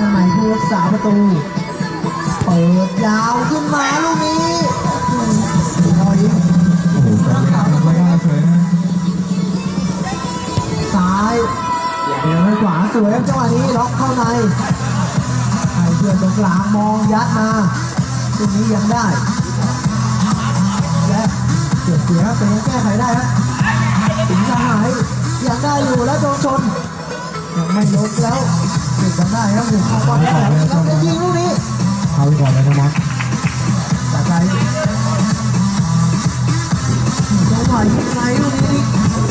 อนนี้ตั้งใหม่ผู้รักษาประตู เปิดยาวขึ้นมาลูกนี้อืมรอยโอ้โหแต่ไม่ได้ไม่ได้เลยนะซ้ายเดี๋ยวไปขวาสวยครับจังหวะนี้ล็อกเข้าในให้เพื่อนตรงกลางมองยัดมาตรงนี้ยังได้และเสียเสียครับแต่ยังแก้ไขได้ครับถึงจะหายยังได้อยู่แล้วโดนชนยังไม่ล้มแล้ว เก็บกันได้ครับหนึ่งเข้าบอลแล้วแล้วจะยิงลูกนี้เอาไปก่อนเลยนะมอสจากใจจังหวะยิงไงลูกนี้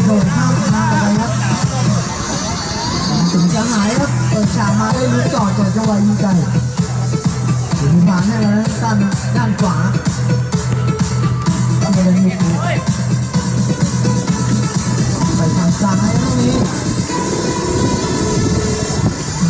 โดนข้ามคาไปครับถึงจะหายครับเปิดฉากมาได้ลุ้นก่อนก่อนจังหวะยิงไกลถึงผ่านให้แล้วสั้นด้านขวาไม่ได้ยุบไปทางซ้ายลูกนี้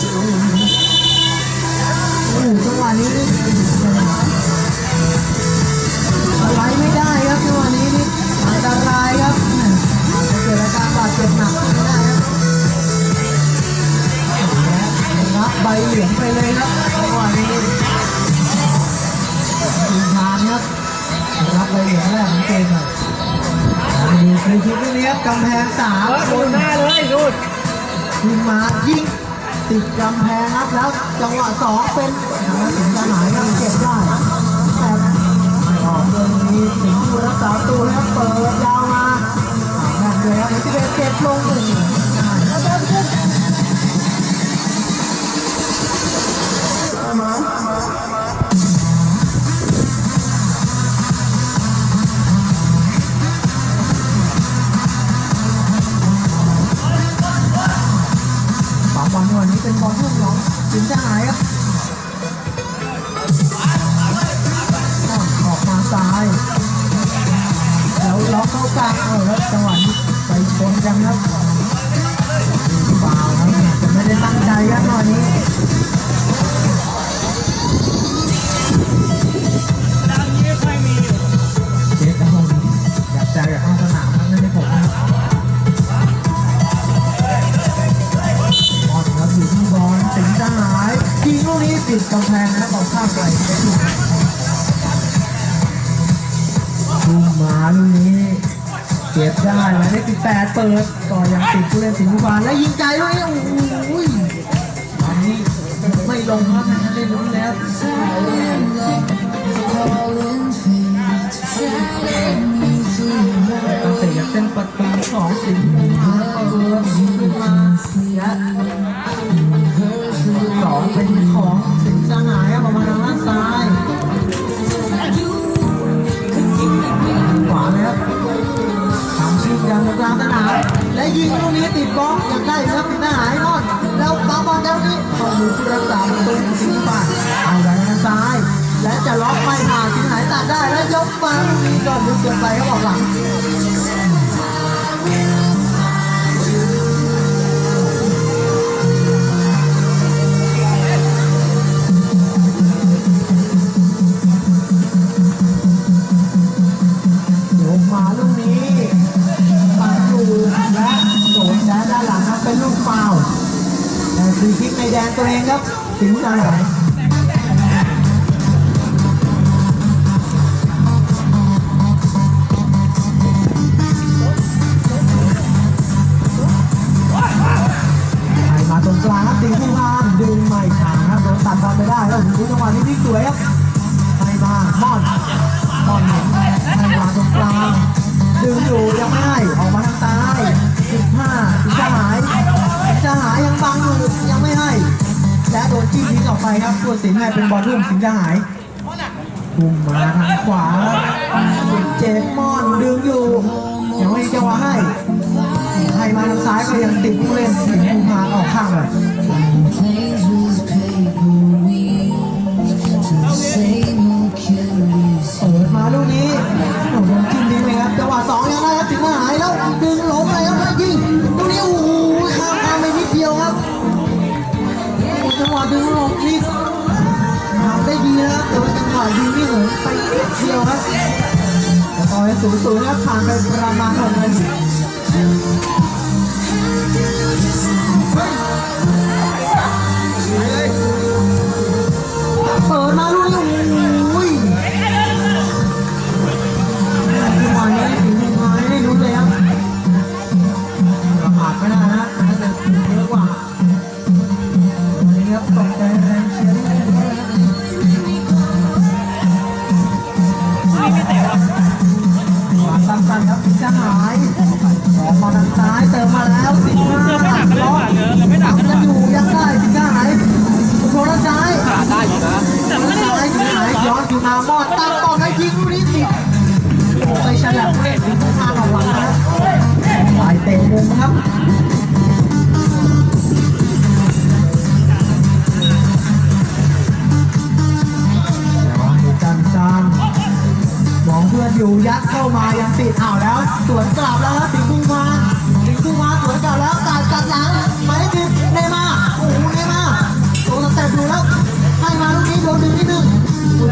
โอ้โหจังหวะนี้อะไรไม่ได้ครับจังหวะนี้นี่อันตรายครับเกิดอาการบาดเจ็บหนักก็ได้ครับงับใบเหลืองไปเลยครับจังหวะนี้ทีมงานครับรับใบเหลืองแรกของเกมครับดูฟรีคิกลูกนี้ครับกำแพงสามคดูนหน้าเลยดูยิงมายิง ติดกำแพงครับแล้ว จังหวะสองเป็นทางสิงห์หายังเก็บได้แต่ออกเลยมีสิงผู้รักษาประตูแล้วเปิดยาวมาแม่นเลยที่เป็นเก็บลงหนึ่ง ถึงสิงห์ทหารครับออกมาซ้าย แล้วล็อกเข้ากลางเอาแล้วจังหวะนี้ไปชนกันครับฟาวครับจะไม่ได้ตั้งใจครับตอนนี้ ลูกหมมาลูกนี้ เก็บได้หมายเลขสิบแปดเปิดก็ยังติดผู้เล่นสิงห์บุรีและยิงไกลด้วยโอ้ยตอนนี้ไม่ลงครับนะเล่นลุ้นแล้วตั้งแต่เส้นประตูของสิงห์บุรีเปิดยิงขึ้นมาและ กลางสนาม และยิงลูกนี้ติดบล็อกยังได้ครับติดหน้าหายนอน แล้วปาบอลแล้วนี้เข้ามือผู้รักษาประตูสิงห์ป่าเอาไปทางซ้าย และจะล็อกไม่ผ่านสิงห์หายตัดได้และยกมาลูกนี้ก่อนลึกเกินไปเขาบออกหลัง ตัวเองครับสิงห์สหามาตรงกลางครัดึงที่บ้านดึงใม่ขาครัโดนตัดบอลไปได้แล้วถึงจังหวะนี้ที่สวยครับไปมาม่อนม่อนเนี่ย จี้ทีต่อกไปครับตัวสินให้เป็นบอลร่วมสินจะหายบุ่มมาทางขวาเจมมอนดึงอยู่ยังไม่จะว่าให้ ให้มาทางซ้ายก็ยังติดผู้เล่นสิดผู้พาออกข้างเลย อยสูงสูงแล้วผ่านไปประมาณหกนาทีเปิดมาลู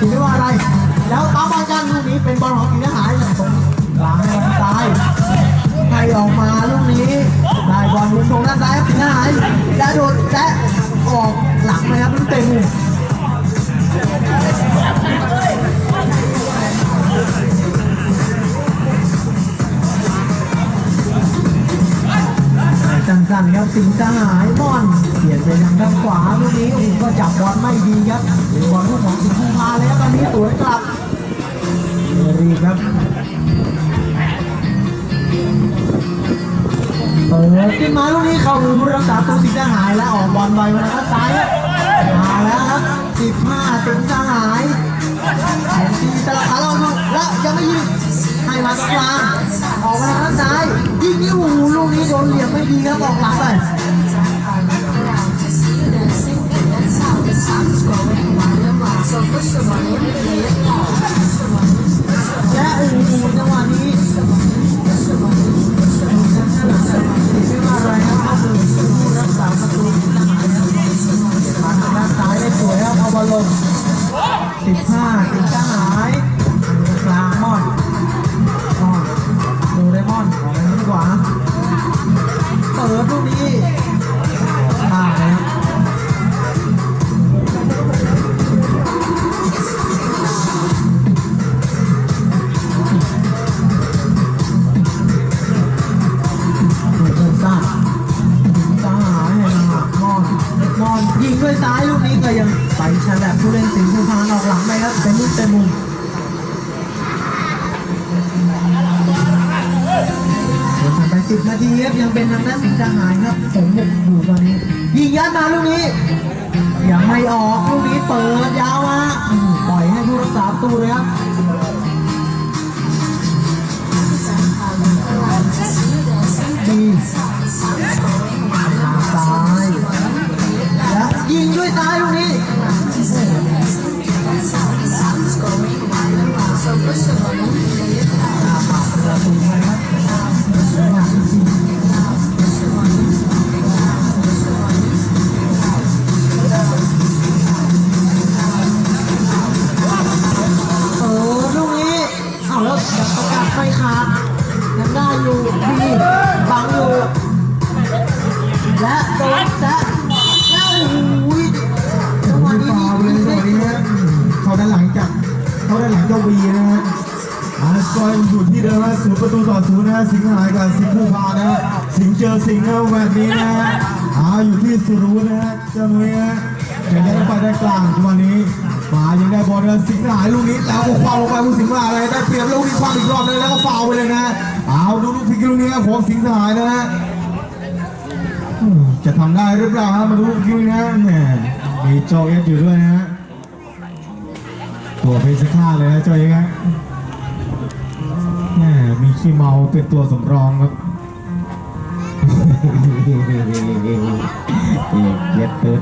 ถือว่าอะไร แล้วปั๊มบอลกันลูกนี้เป็นบอลของกีนทหารหลังบอลซ้ายให้ออกมาลูกนี้ได้บอลลุนตรงด้านซ้ายอินทหารจะโดนแจ๊ออกหลังนะครับลูกเต็ม สั่นๆครับสิงสหายบอลเปลี่ยนไปทางด้านขวาลูกนี้โอ้ก็จับบอลไม่ดีครับบอลลูกของสิงห์มาแล้วตอนนี้สวยกลับดีครับเปิดขึ้นมาลูกนี้เข้าผู้รักษาตัวสิงห์หายและออกบอลไปนะครับซ้ายมาแล้วครับ15สิงห์หายแทนที่ตะลาดเราแล้วยังไม่ยืนให้มาตรงกลาง ออกมาข้างซ้ายยิงนิ้วลูกนี้โดนเหลี่ยมไม่ดีครับออกหลังไปและอื่นนิ่ว่าอะวับนี้รักาหาดานยได้สวยครับเอาบอลลง15ติดทหาร I ขาได้หลังเจ้าวีนะฮะอาสกอยอยู่ที่เดิมนะศูนประตูต่อศูนนะสิงห์หายกับสิงห์ภูพานะสิงห์เจอสิงห์นะแบบนี้นะฮะอาอยู่ที่สุรุนะฮะเจ้านุ้ยฮะเดี๋ยวได้ไปได้กลางจังหวะนี้มายังได้บอลนสิงห์หายลูกนี้แล้วก็ควาลงไปผู้สิงหมาอะไรได้เปรียบลูกนี้ควาอีกรอบเลยแล้วก็ฟาวไปเลยนะเอาดูลูกฟิกลูกนี้ของสิงห์หายนะฮะจะทำได้หรือเปล่าฮะมาดูคิกวนะเนี่ยมีจอเอสอยู่ด้วยนะฮะ ตัวเพชรฆาตเลยนะโจเอสฮะแหมมีขี้เมาเป็นตัวสำรองครับเย็ดตึ๊ด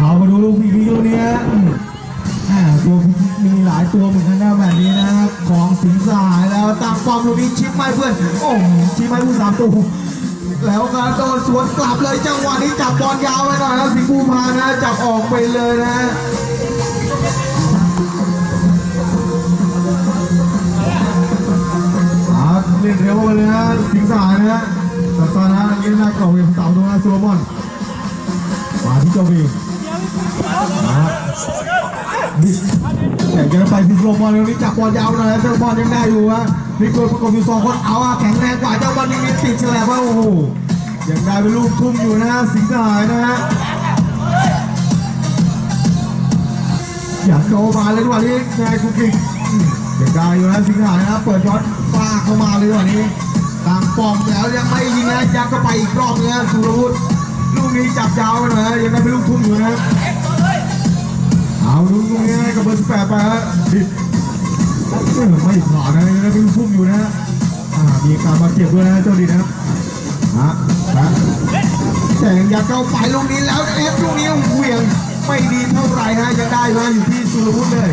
เอามาดูลูกพีพีลูกนี้อ่าตัวพีพีมีหลายตัวเหมือนกันนะแบบนี้นะครับ ของสิงห์สหายแล้วตามปอมลูกนี้ชิปไม่เพื่อน โอ้ชิปไม่ผู้สามตัว แล้วก็โดนสวนกลับเลยจังหวะนี้จับบอลยาวไปหน่อยแล้วสิงห์ภูพานะจับออกไปเลยนะอาเล่นเร็วไปเลยนะสิงห์สายนะสัสนะยืนหน้ากล่องเวียนเสาตรงนั้นโซโลมอนมาที่เจ้าวีมาแต่ยังไปที่โซโลมอนเรื่องนี้จับบอลยาวหน่อยนะเจ้าบอลยังได้อยู่ฮะ นี่ตัวประกบอยู่สองคนเอาอะแข็งแรงกว่าเจ้าบอลนี่ติดเฉลบว่าโอ้โหยังได้เป็นลูกทุ่มอยู่นะสิงห์สายนะฮะอยากโตมาเลยดีกว่านี้นายคุกกิ้งได้อยู่นะสิงหานะเปิดย้อนฟาเข้ามาเลยวันนี้ต่างปอมแล้วยังไม่ยิงนะยักก็ไปอีกรอบนึงนะสุรวุฒิลูกนี้จับยาวไปหน่อยยังได้เป็นลูกทุ่มอยู่นะเอาลูกนี้กับเบอร์สิบแปดไปฮะ ไม่ผ่านนะยังเป็นลูกทุ่มอยู่นะมีการบาเจ็บด้วยนะเจ้าดินะฮะฮะแต่งยักเข้าไปลูกนี้แล้วเอฟลูกนี้เหวี่ยงไม่ดีเท่าไหร่ฮะยังได้มาอยู่ที่สุรวุฒิเลย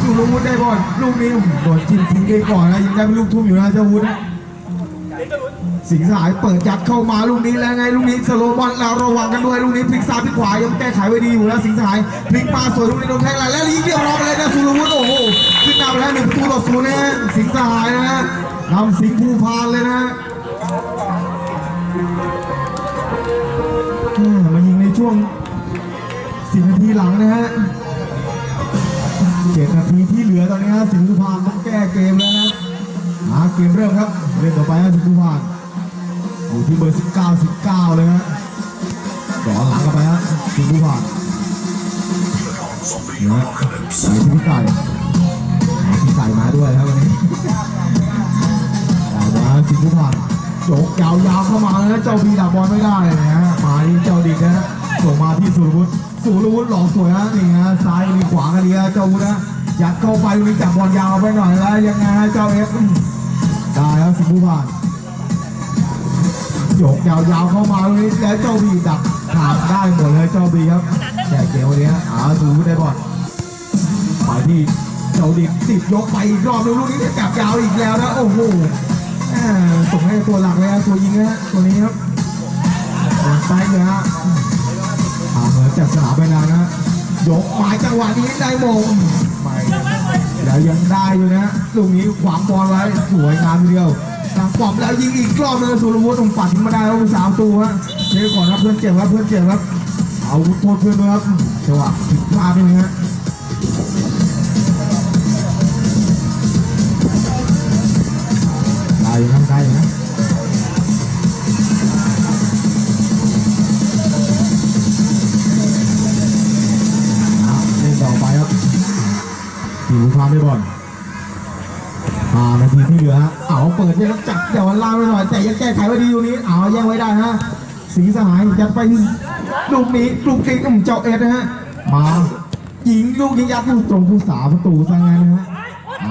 สุรวุฒิได้บอลลูกนี้โดนจิ้มทิ้งเองก่อนนะยังได้เป็นลูกทุ่มอยู่นะเจ้าวุฒินสิงสายเปิดยัดเข้ามาลูกนี้แล้วไงลูกนี้สโลบอลเราระวังกันด้วยลูกนี้พลิกซ้ายพลิกขวายังแก้ไขไว้ดีอยู่นะสิงสายพลิกมาสวยลูกนี้โดนแทงหลังแล้วยิงเรียบร้อยเลยนะสุรวุฒิโอ้โห นนำไปแล้วหนึ่งตู้ต่อศูนย์นะฮะสิงห์สายนะฮะนำสิงห์ภูพานเลยนะอืมายิงในช่วงสิบนาทีหลังนะฮะเจ็ดนาทีที่เหลือตอนนี้ฮะสิงห์สุพรรณต้องแก้เกมแล้วนะหาเกมเริ่มครับเล่นต่อไปฮะสิงห์สุพรรณอยู่ที่เบอร์19 19เก้าเลยฮะต่อหลังกันไปฮะสิงห์สุพรรณนะใส่ที่พี่ไก่าพี่ไก่มาด้วยครับวันนี้เอามาสิงห์สุพรรณโจกยาวๆเข้ามาแล้วเจ้าบีดับบอลไม่ได้นะฮะมาที่เจ้าดิกนะส่งมาที่สุรวุฒิสุรวุฒิหลอกสวยฮะนี่ฮะซ้ายมีขวากันดีฮะเจ้าวุฒินะยัดเข้าไปมีจับบอลยาวไปหน่อยแล้วยังไงฮะเจ้าเอฟได้ครับสิงห์บุพานโยกยาวๆเข้ามาตรงนี้แล้วเจ้าบีดักขาดได้หมดเลยเจ้าบีครับแต่เกมวันนี้ฮะอาสูได้บอลไปที่ เจ้าดิกติดยกไปอีกรอบนึงลูกนี้จะจับยาวอีกแล้วนะโอ้โหส่งให้ตัวหลักเลยฮะตัวยิงนะฮะตัวนี้ครับวางไปเลยฮะอาเหมือนจากสนามไปนานนะยกหมายจังหวะนี้ได้มงแล้วยังได้อยู่นะลูกนี้ขวางบอลไว้สวยงามทีเดียวทางปอบแล้วยิงอีกรอบนึงสุรวุฒิต้องปัดมาได้แล้วสามตัวฮะเช็คก่อนครับเพื่อนเจ็บครับเพื่อนเจ็บครับเอาโทษเพื่อนด้วยครับจังหวะผิดพลาดไปนะฮะ ได้อยู่นะได้อยู่นะเอาเล่นต่อไปครับสิวพาไม่บอลห้านาทีที่เหลือฮะเอาเปิดเนี่ยครับจับแต่วันล่างไปหน่อยแต่ยังแก้ไขไว้ดีอยู่นี้เอาแย่งไว้ได้ฮะสีสหายยัดไปลูกนี้ลูกนี้อืมเจ้าเอ็ดนะฮะมายิงลูกนี้ยัดลูกตรงผู้สาประตูซะงั้นนะฮะ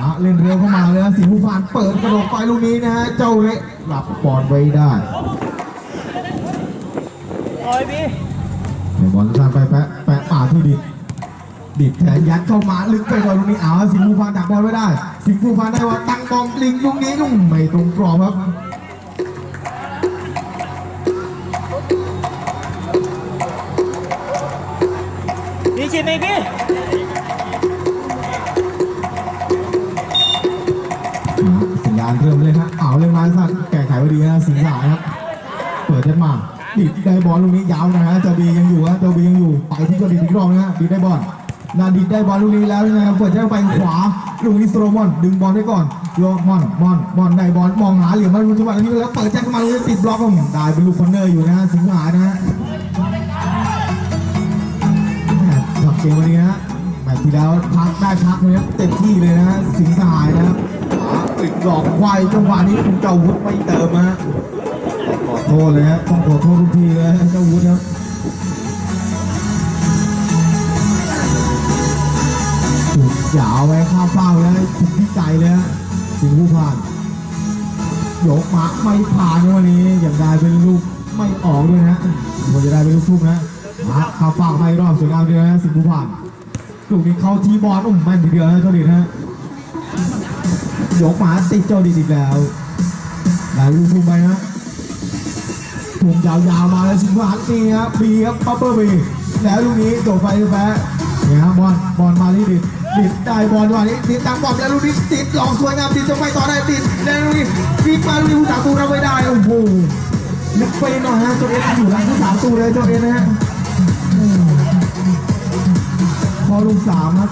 าเล่นเร็วเข้ามาเลยนะสิงห์ผู้พานเปิดกระโดดไปลูกนี้นะฮะเจ้าเละรับบอลไว้ได้โอ้ยพี่บอลสั้นไปแปะแปะป่าที่ดิดดิดแทนยัดเข้ามาลึกไปหน่อยลูกนี้เอาสิงห์ภูพานดักบอลไว้ได้ สิงห์ภูพานได้ว่าตั้งบอลลิงลูกนี้ลุ่มไม่ตรงกรอบครับนี่ชิมอีกพี่ เริ่มเลยฮะเอาเล่นไม้สั้นแก้ไขไว้ดีนะสิงห์สายครับ เปิดได้มาดิดได้บอลลูกนี้ยาวนะฮะเจ้าบียังอยู่ฮะเจ้าบียังอยู่ไปที่เจ้าดิดอีกรอบนะฮะดิดได้บอลนาดิดได้บอลลูกนี้แล้วยังไงครับเปิดจะไปขวาลูกนี้โซโลมอนดึงบอลไว้ก่อนโยมอนมอนมอนได้บอลมองหาเหลี่ยมมาทุกวันนี้แล้วเปิดแจ็คมาลูกนี้ติดบล็อกผมได้เป็นลูกคอนเนอร์อยู่นะฮะสิงหานะฮะแหม่จบเกมวันนี้ฮะแมตช์ที่แล้วพักได้พักเลยครับเต็มที่เลยนะฮะสิงหายนะครับ ติดหลอกควายจังหวะนี้คุณเจ้าวุฒิไม่เติมฮะขอโทษเลยฮะต้องขอโทษทุกทีเลยเจ้าวุฒิครับถูกยาวไว้ข้าเป้าแล้วถึงที่ใจเลยฮะสิงห์ผู้ผ่านยกมาไม่ผ่านวันนี้อย่างได้เป็นลูกไม่ออกด้วยนะควรจะได้เป็นลูกทุ่งนะมาข้ามเป้าไม่รอบสวยงามเลยนะสิงห์ผู้ผ่านลูกนี้เข้าทีบอลอุ้มแม่นทีเดียวนะเจ้าดินฮะ ยกมาติดเจ้าดินอีกแล้วได้ลูกทุ่งไปนะถุงยาวๆมาแล้วสิงห์ผู้ผ่านนี่ครับบีครับปัปเปอร์บีแล้วลูกนี้โดดไปแพ้เนี่ยครับบอลบอลมาที่ดิดดิดได้บอลวันนี้ดิดตามบอลแล้วลูกนี้ติดหลอกสวยงามดิดจะไปต่อได้ติดแล้วลูกนี้ติดมาลูกนี้ผู้สาตูเราไม่ได้โอ้โหลึกไปหน่อยฮะเจ้าเอ็นอยู่หลังผู้สาตูเลยเจ้าเอ็นนะฮะพอลูกสามครับ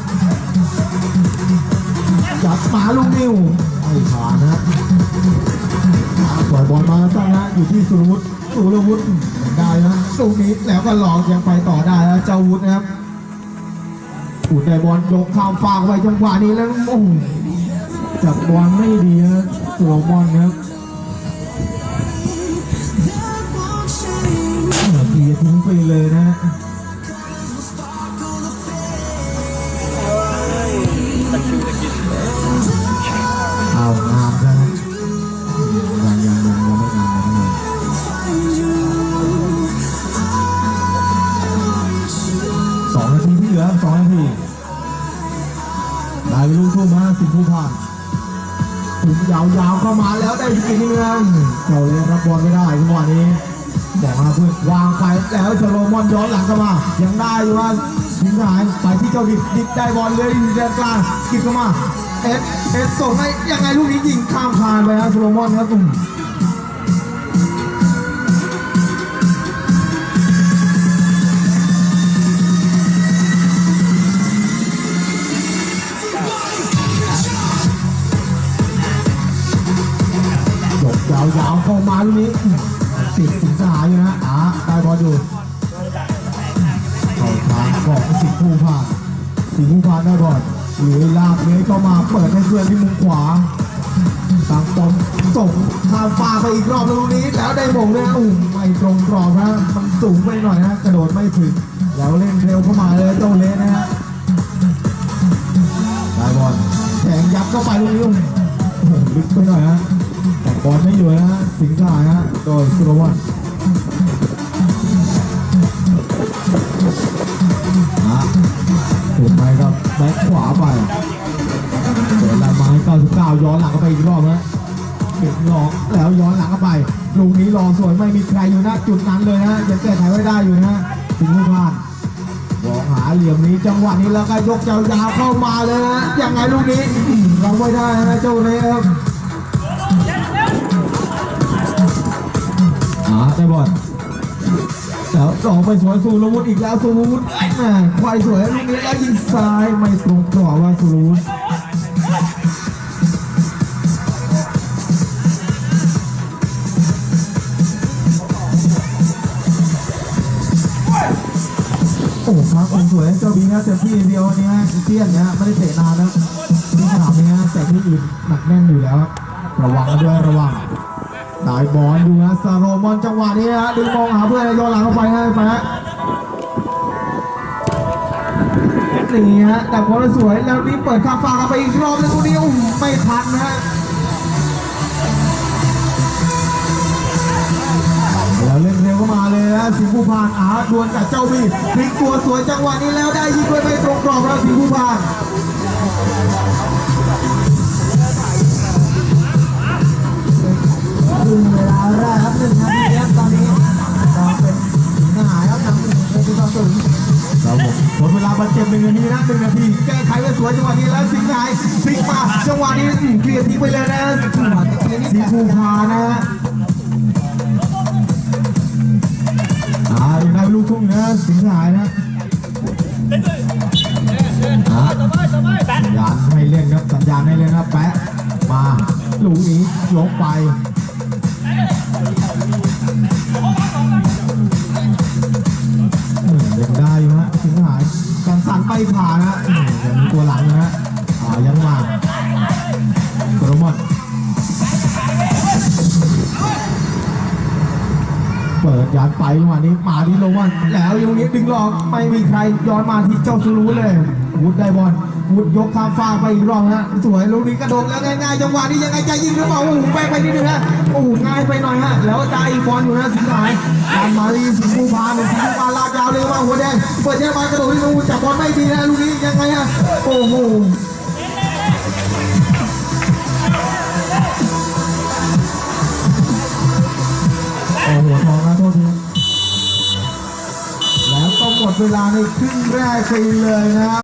จับหมาลูกนิ้วไม่ผ่านนะปล่อยบอลมาสั้นนะอยู่ที่สุรวุฒิสุรวุฒิได้นะลูกนี้แล้วก็หลอกยังไปต่อได้แล้วเจ้าวุฒินะครับอุดได้บอลยกข้ามฟากไปจังหวะนี้แล้วโอ้โหจับบอลไม่ดีนะสุรบอลครับทีจะทิ้งไปเลยนะ สกินนี่เงินเจ้าเลยรับบอลไม่ได้ทุกวันี้บอกมาเพื่อนวางไปแล้วชโลมอนย้อนหลังเข้ามายังได้อยู่ว่าสิงหายไปที่เจ้าดิบดิบได้บอลเลยอยู่ด้านกลางสกินเข้ามาเอสเอสส่งให้ยังไงลูกนี้ยิงข้ามคานไปครับโซโลมอนครับตุ่ม ยาวๆเข้ามาลูกนี้ติดสิงสหายอยู่นะอ่าได้บอลอยู่เข้าทางของสิงห์ภูพานสิงห์ภูพานได้บอลหรือลากเลื้ยเข้ามาเปิดให้เพื่อนที่มุมขวาตามปอมส่งข้ามฟ้าไปอีกรอบลูกนี้ แล้วได้มงเลยนะอุ้มไม่ตรงกรอบนะมันสูงไปหน่อยนะกระโดดไม่ถึงแล้วเล่นเร็วเข้ามาเลยเจ้าเละนะฮะได้บอลแทงยับเข้าไปลูกนี้อุ้มโอ้โหลึกไปหน่อยฮะ บอลไม่อยู่นะฮะสิงห์สายฮะโดยสุรวัตรถูกไปครับแบ็คขวาไปเปิดลายไม้99 ย้อนหลังเข้าไปอีกรอบนะเก็บหลอกแล้วย้อนหลังเข้าไปลูกนี้รอสวยไม่มีใครอยู่หน้าจุดนั้นเลยนะยังแก้ไขไว้ได้อยู่นะสิงห์พลาดมองหาเหลี่ยมนี้จังหวะนี้แล้วก็ยกยาวๆเข้ามาเลยนะยังไงลูกนี้อื้อหือเราไม่ได้นะเจ้าเล่ครับ ได้บอลแล้วลองไปสวยสูรวุฒิอีกแล้วสูรวุฒิแม่ควายสวยลูกนี้แล้วยิงซ้ายไม่ตรงกรอบว่าสูรวุฒิโอ้ครับผมสวยเจ้าบีนะเต็มที่เดียววันนี้ฮะเซียนเนี่ยไม่ได้เตะนานแล้วที่สนามนี้ฮะแต่ที่อื่นหนักแน่นอยู่แล้ว ระวังด้วยระวัง ได้บอลอยู่นะซาโรมอนจังหวะนี้ฮะดึงมองหาเพื่อนโยนหลังเข้าไปให้ไปฮะนี่ฮะแต่บอลสวยแล้วนี่เปิดข้ามฟ้าเข้าไปอีกรอบนึงตรงนี้อุ้มไม่ทันนะฮะแล้วเล่นเร็วเข้ามาเลยนะสิงห์ผู้พานอาดวลกับเจ้าบีพลิกตัวสวยจังหวะนี้แล้วได้ยิงด้วยไม่ตรงกรอบแล้วสิงห์ผู้พาน หนึ่งนาทีนะหนึ่งนาทีแก้ไขไว้สวยจังหวะนี้แล้วสิงห์หายพลิกมาจังหวะนี้เคลียร์ทิ้งไปเลยนะสิงภูพานะฮะอ่ายังได้ลูกทุ่งนะสิงห์หายนะสัญญาณให้เล่นครับสัญญาณให้เล่นครับแปะมาลูกนี้ยกไป ผ่านนะอืมยังมีตัวหลังนะฮะอ่ายังมาโรมอนเปิดยานไปจังหวะนี้มาที่โรมอนแล้วตรงนี้ดึงหลอกไม่มีใครย้อนมาที่เจ้าสุรุเลยวุดได้บอล วุดยกข้ามฟ้ากไปอีกรอบฮะสวยลูกนี้กระโดดแล้วง่ายๆจังหวะนี้ยังไงจะยิงหรือเปล่าโอ้โหแปลกไปนิดนึงฮะโอ้โหง่ายไปหน่อยฮะแล้วได้อีกบอลอยู่นะสิงหายการมาที่สิงห์ภูพานสิงห์ภูพานลากยาวเลยมาหัวแดงเปิดแย่มากระโดดที่ลูกจับบอลไม่ดีนะลูกนี้ยังไงฮะโอ้โหโอ้โหทองนะโทษทีแล้วก็หมดเวลาในครึ่งแรกไปเลยนะครับ